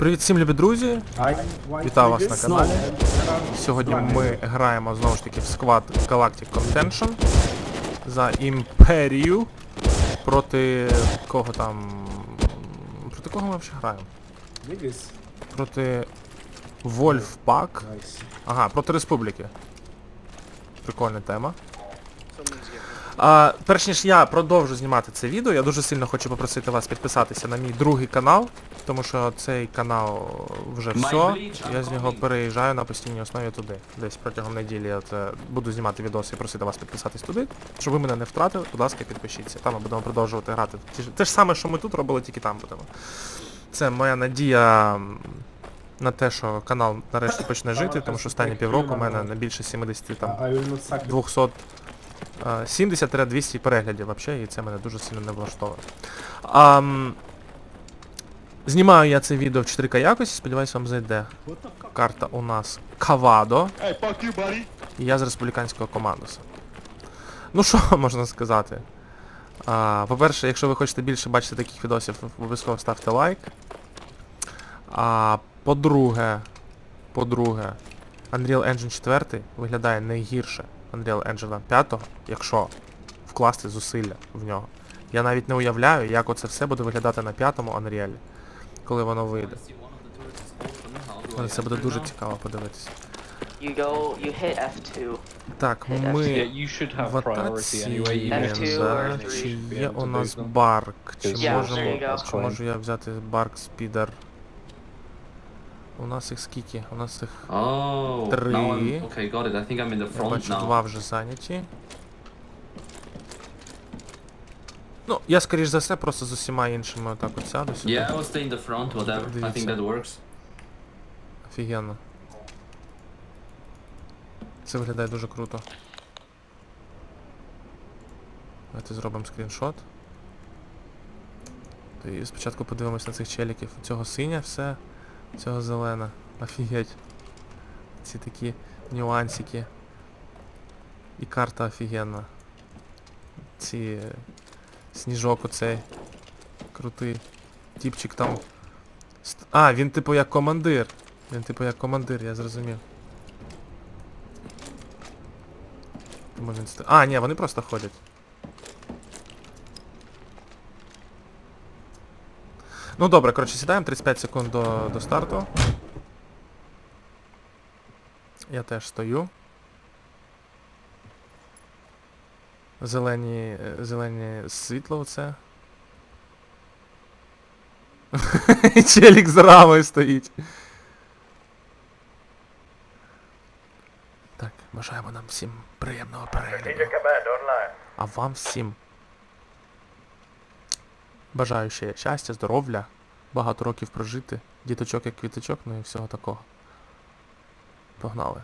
Привіт всім любі друзі! Вітаю вас на каналі. Сьогодні ми граємо знову ж таки в склад Galactic Contention за імперію проти кого там. Проти кого ми взагалі граємо? Проти Вольфпак. Ага, проти республіки. Прикольна тема. А, перш ніж я продовжу знімати це відео, я дуже сильно хочу попросити вас підписатися на мій другий канал, тому що цей канал вже все. Я з нього переїжджаю на постійній основі туди. Десь протягом неділі я буду знімати відоси і просити вас підписатись туди. Щоб ви мене не втратили, будь ласка, підпишіться. Там ми будемо продовжувати грати. Те ж саме, що ми тут робили, тільки там будемо. Це моя надія на те, що канал нарешті почне жити, тому що останні півроку у мене не більше 70 там I will not suck it. 200 е, 70-200 переглядів вообще, і це мене дуже сильно не влаштовує. Ам, знімаю я це відео в 4К якості, сподіваюсь, вам зайде. Карта у нас Кавадо. І я з республіканського командуса. Ну що можна сказати? А, по-перше, якщо ви хочете більше бачити таких відосів, обов'язково ставте лайк. А по-друге, по-друге, Unreal Engine 4 виглядає не гірше Unreal Engine 5, якщо вкласти зусилля в нього. Я навіть не уявляю, як оце все буде виглядати на п'ятому Unreal, коли воно вийде. Але це буде дуже цікаво подивитися. You go, you hit F2. Так, ми Yeah, you have в атаці anyway, even if F2 it's or Єнза. three. Чи є у нас барк? Чи Yeah, можемо, чи можу я взяти барк спідер? У нас їх скільки? У нас їх Oh, now I'm okay. Got it. I think I'm in the я бачу now. два вже зайняті. Ну, я скоріш за все просто з усіма іншими отак от сяду сюди. Yeah, I will stay in the front. Whatever. I think that works. Офігенно. Це виглядає дуже круто. Давайте зробимо скріншот. І спочатку подивимось на цих челіків. У цього синя все, цього зелена. Офігеть. Ці такі нюансики. І карта офігенна. Ці... е, Сніжок оцей. Крутий. Тіпчик там. А, він типу як командир. Він типу як командир, я зрозумів. Тому він. А, ні, вони просто ходять. Ну добре, коротше, сідаємо 35 секунд до, до старту. Я теж стою. Зелені. е, Зелені світло оце. Челік з рамою стоїть. Так, бажаємо нам всім приємного перегляду. А вам всім. Бажаю ще щастя, здоров'я, багато років прожити, діточок як квіточок, ну і всього такого. Погнали.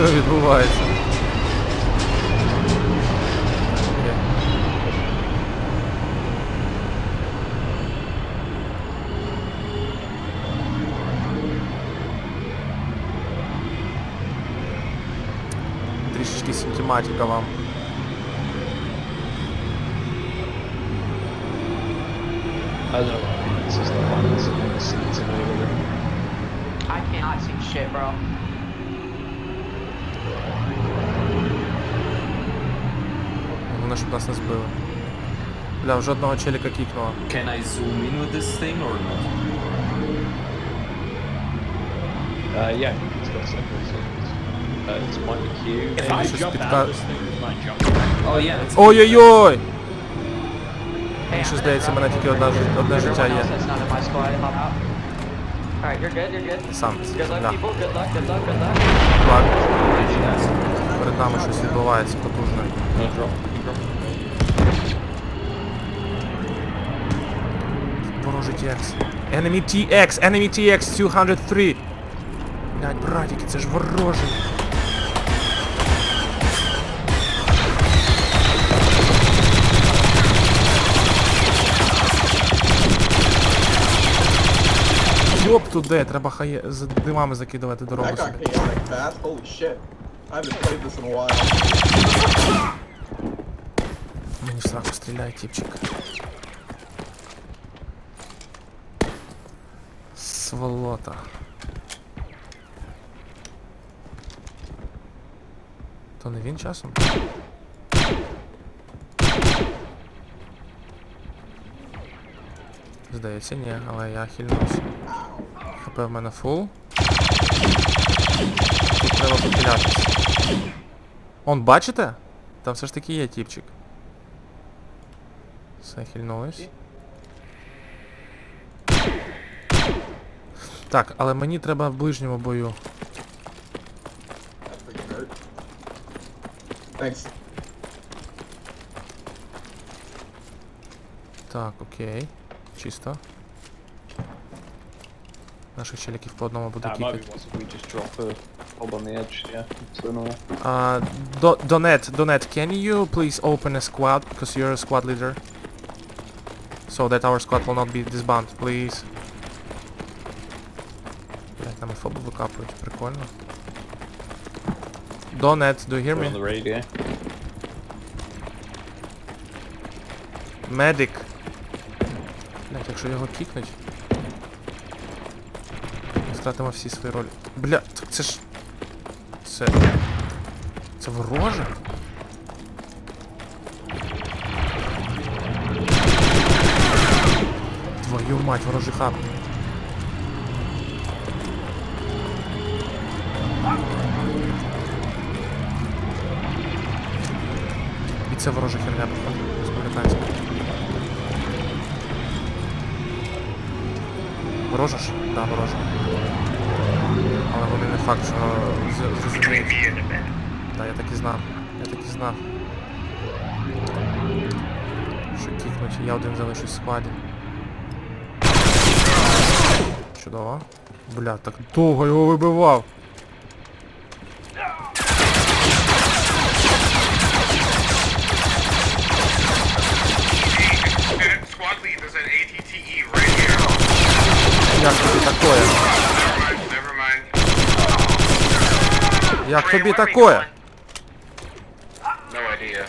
Відбувається? Окей. Трішечки симптоматика вам. I don't know in the seats and whatever. I cannot see shit, bro. Головне, щоб нас не збили. Бля, вже одного челіка кікнуло. Can I zoom in with this thing or not? Uh, yeah, it's got several seconds. Uh, it's might be Q. If I It's just jump bit out cut. of this thing with my jump, Oh yeah. It's Ой-ой-ой! Hey, Мені ще I'm здається, в gonna мене drop тільки одна, жи- одне життя Everyone є. else that's not in my squad, hop out. Alright, you're good, you're good. Сам. Good luck, Да. people. Good luck, good luck, good luck. Так. Перед нами щось відбувається потужне. Ворожий TX. Enemy TX! Enemy TX 203! Блядь, братики, це ж ворожий. Йоп туди, треба хає з димами закидувати дорогу собі. chaotic fast. Holy shit. I haven't played this in a while. Мені в сраку стріляє тіпчик. Сволота. То не він часом? Здається, ні, але я хильнувся. ХП в мене фул. Тут треба попілятися. Он, бачите? Там все ж таки є тіпчик. Все, хильнулись. Так, але мені треба в ближньому бою. Thanks. Так, окей. Чисто. Наших челіків по одному буду That might be кікати. once if we just drop a hob on the edge, yeah. So no. Uh, Do- Donette, Donette, can you please open a squad because you're a squad leader? So that our squad will not be disbanded, please. Блять, нам фобу викапують, прикольно. Donette, do you hear We're on me? the radio. Медик. Блять, якщо його кікнуть. Втратимо всі свої ролі. Бля, так це ж. Це. Це вороже? Твою мать, ворожий хаб. І це ворожа херня, походу. Ворожа ж? Да, ворожа. Але вони не факт, що з-. Да, я так і знав. Я так і знав. Що кікнуть, я один залишусь в складі. Чудово. Бля, так довго його вибивав. Here. Як тобі такое? Як тобі такое? No idea.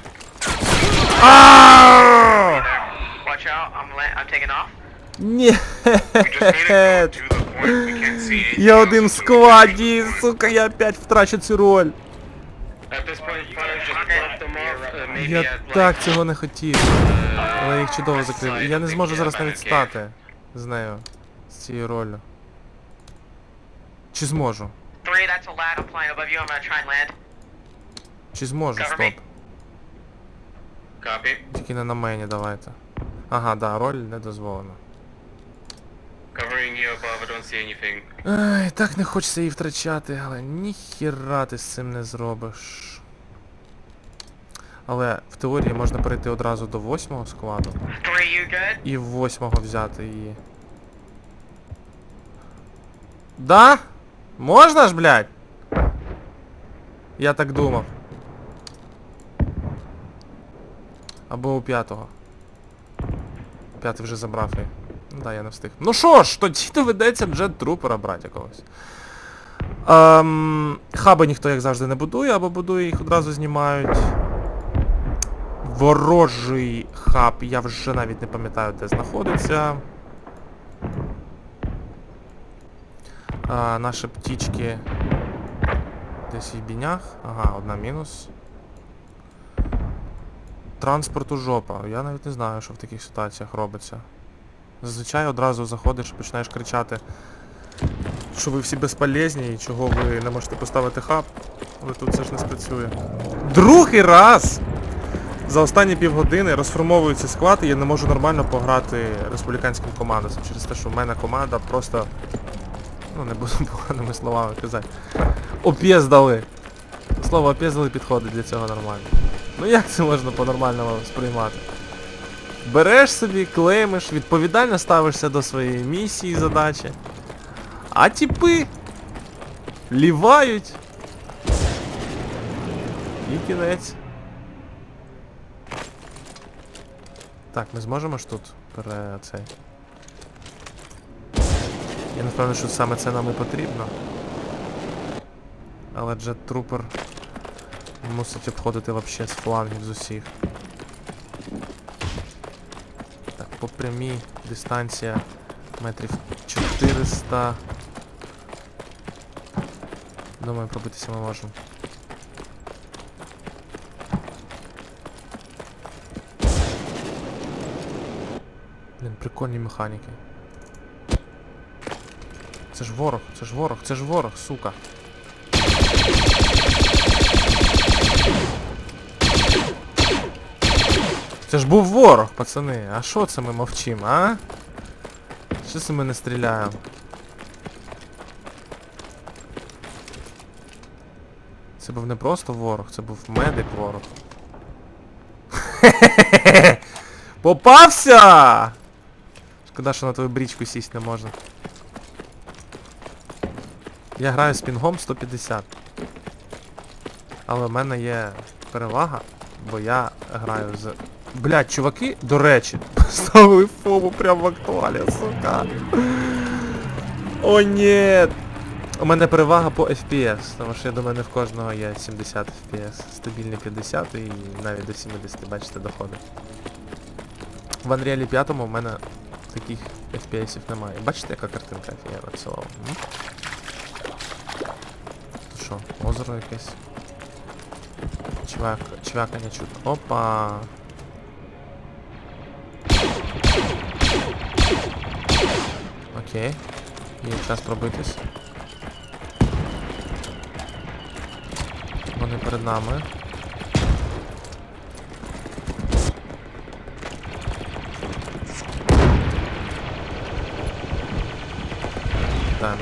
Aaaa! Watch out, I'm la- I'm taking off. Ні. Я один в складі, сука, я опять втрачу цю роль. Uh, Я так цього не хотів. Але я їх чудово закрив. І Я не зможу зараз навіть стати з нею. З цією ролью. Чи зможу? Three, that's a lad. I'm flying above you. I'm gonna try and land. Чи зможу, Cover стоп. Copy. Тільки не на мені давайте. Ага, да, роль не дозволена. Covering you above, I don't see anything. Ай, так не хочеться її втрачати, але ніхіра ти з цим не зробиш. Але в теорії можна перейти одразу до восьмого складу Three, you good? і восьмого взяти її. Да? Можна ж, блядь? Я так думав. Або у п'ятого. П'ятий вже забрав її. Ну да, я не встиг. Ну що ж, тоді доведеться джет трупера брати якогось. Ем, хаби ніхто, як завжди, не будує, або будує їх одразу знімають. Ворожий хаб, я вже навіть не пам'ятаю, де знаходиться. А, наші птічки десь в бінях. Ага, одна мінус. Транспорту жопа. Я навіть не знаю, що в таких ситуаціях робиться. Зазвичай одразу заходиш і починаєш кричати, що ви всі безполезні і чого ви не можете поставити хаб. Але тут це ж не спрацює. Другий раз! За останні півгодини розформовується склад і я не можу нормально пограти республіканським командосом через те, що в мене команда просто... Ну, не буду поганими словами казати. Опєздали. Слово опєздали підходить для цього нормально. Ну як це можна по-нормальному сприймати? Береш собі, клеймиш, відповідально ставишся до своєї місії, задачі. А типи Лівають. І кінець. Так, ми зможемо ж тут пере цей. Я не впевнений, що саме це нам і потрібно. Але Джет Трупер мусить обходити вообще з флангів з усіх. Так, по прямій дистанція метрів 400. Думаю, пробитися ми можемо. Блін, прикольні механіки. Це ж ворог, це ж ворог, це ж ворог, сука. Це ж був ворог, пацани. А що це ми мовчимо, а? Що це ми не стріляємо? Це був не просто ворог, це був медик ворог. Попався! Шкода, що на твою брічку сість не можна. Я граю з пінгом 150. Але в мене є перевага, бо я граю з... Блять, чуваки, до речі, поставили фобу прямо в актуалі, сука. О, ні. У мене перевага по FPS, тому що я думаю, не в кожного є 70 FPS. Стабільний 50 і навіть до 70, бачите, доходить. В Unreal 5 у мене таких FPS немає. Бачите, яка картинка офігенна в цілому? м? Тут що, озеро якесь? Чувак, чувака не чутно. Опа! Окей. Є час пробитись. Вони перед нами. Так,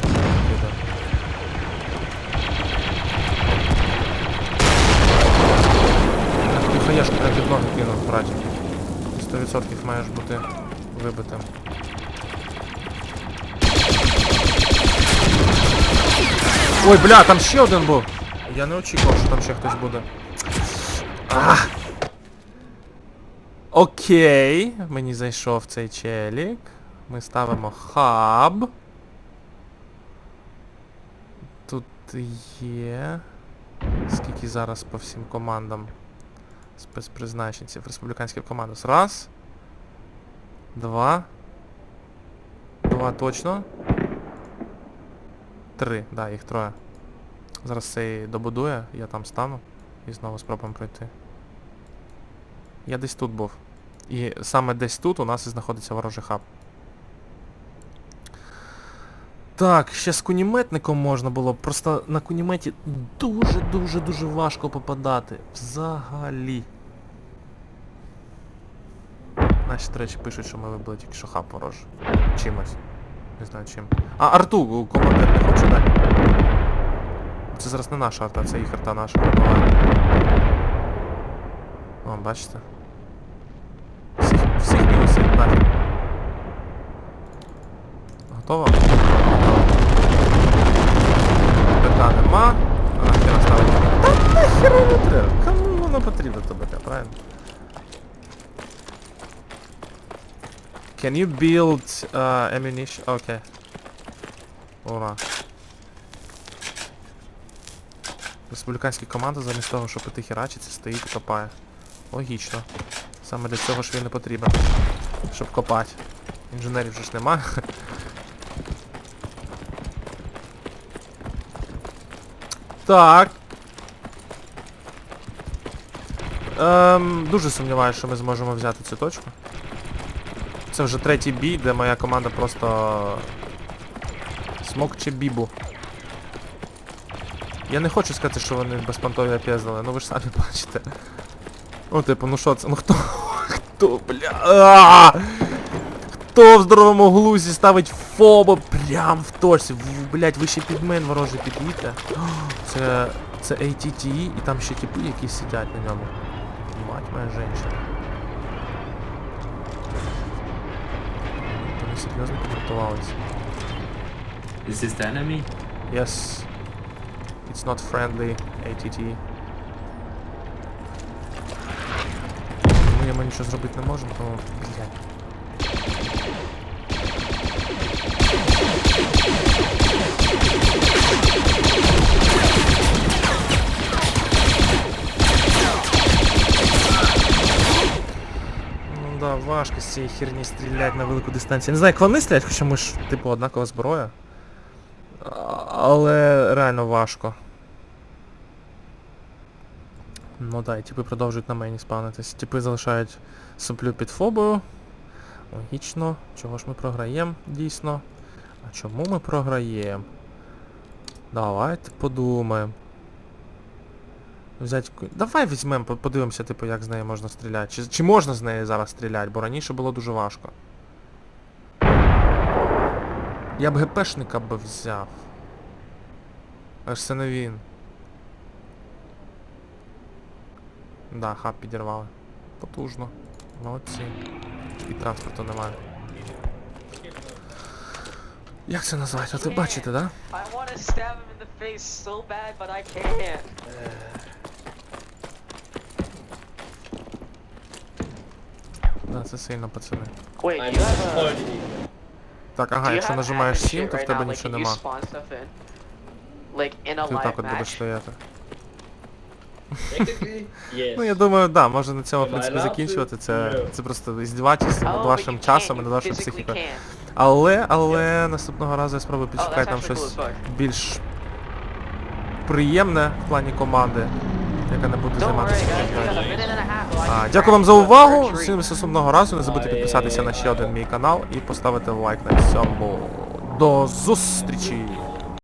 Ти прям під ноги кинув, братик. 100% маєш бути вибитим. Ой, бля, там ще один був. Я не очікував, що там ще хтось буде. А! Окей, мені зайшов цей челік. Ми ставимо хаб. Тут є. Скільки зараз по всім командам спецпризначенців республіканських командос. Раз. Два. Два точно. Три, да, їх троє. Зараз цей добудує, я там стану і знову спробуємо пройти. Я десь тут був. І саме десь тут у нас і знаходиться ворожий хаб. Так, ще з куніметником можна було. Просто на куніметі дуже-дуже-дуже важко попадати. Взагалі. Наші, до речі, пишуть, що ми вибили тільки що хаб ворожий. Чимось. Не знаю чим. А, арту командир не хоче дати. Це зараз не наша арта, це їх арта наша. О, бачите? Всіх, всіх мінусів нафіг. Готово? Нема. А нахера ставити. Та нахер воно треба? Кому воно потрібно то правильно? Can you build uh, ammunition? Окей. Ура. Республіканська команда замість того, щоб іти херачиться, стоїть і копає. Логічно. Саме для цього ж він не потрібен. Щоб копати. Інженерів вже ж нема. Так. Ем, дуже сумніваюся, що ми зможемо взяти цю точку. Це вже третій бій, де моя команда просто смокче бібу. Я не хочу сказати, що вони безпонтові опіздали, ну ви ж самі бачите. Ну, типу, ну що це? Ну хто? Хто, бля? Хто в здоровому глузі ставить фобо прям в точці? Блять, ви ще підмен ворожий під'їдьте. Це. Це ATTE і там ще типи якісь сидять на ньому. Мать моя женщина. Вони серйозно підготувалися. Is this the enemy? Yes. It's not friendly, ATT. Ми йому нічого зробити не можемо, тому, блядь. Важко з цієї херні стріляти на велику дистанцію. Не знаю, як вони стріляють, хоча ми ж, типу, однакова зброя. Але реально важко. Ну да, і типи продовжують на мені спавнитись. Типи залишають соплю під фобою. Логічно. Чого ж ми програємо, дійсно? А чому ми програємо? Давайте подумаємо. Взять... ку- Давай візьмемо, подивимося, типу, як з нею можна стріляти. Чи, чи можна з нею зараз стріляти, бо раніше було дуже важко. Я б ГПшника б взяв. Аж це не він. Да, хаб підірвали. Потужно. Молодці. І транспорту немає. Як це назвати? От ви бачите, да? I want to stab him in the face so bad, but I can't. Да, це сильно, пацани. Wait, do you have a... Так, ага, якщо нажимаєш 7, то в тебе нічого нема. Like, in a Ти live отак от будеш match? стояти. Technically, yes. Ну я думаю, да, можна на цьому в принципі закінчувати. Це, це просто іздівательство над Oh, but вашим you часом can't, і you над вашою physically психікою. can't. Але, але наступного разу я спробую Oh, підшукати that's там actually cool щось as fuck. більш приємне в плані команди, яка не буде займатися. А, Дякую вам за увагу. Всім сумного разу. Не забудьте підписатися на ще один мій канал і поставити лайк на цьому. До зустрічі!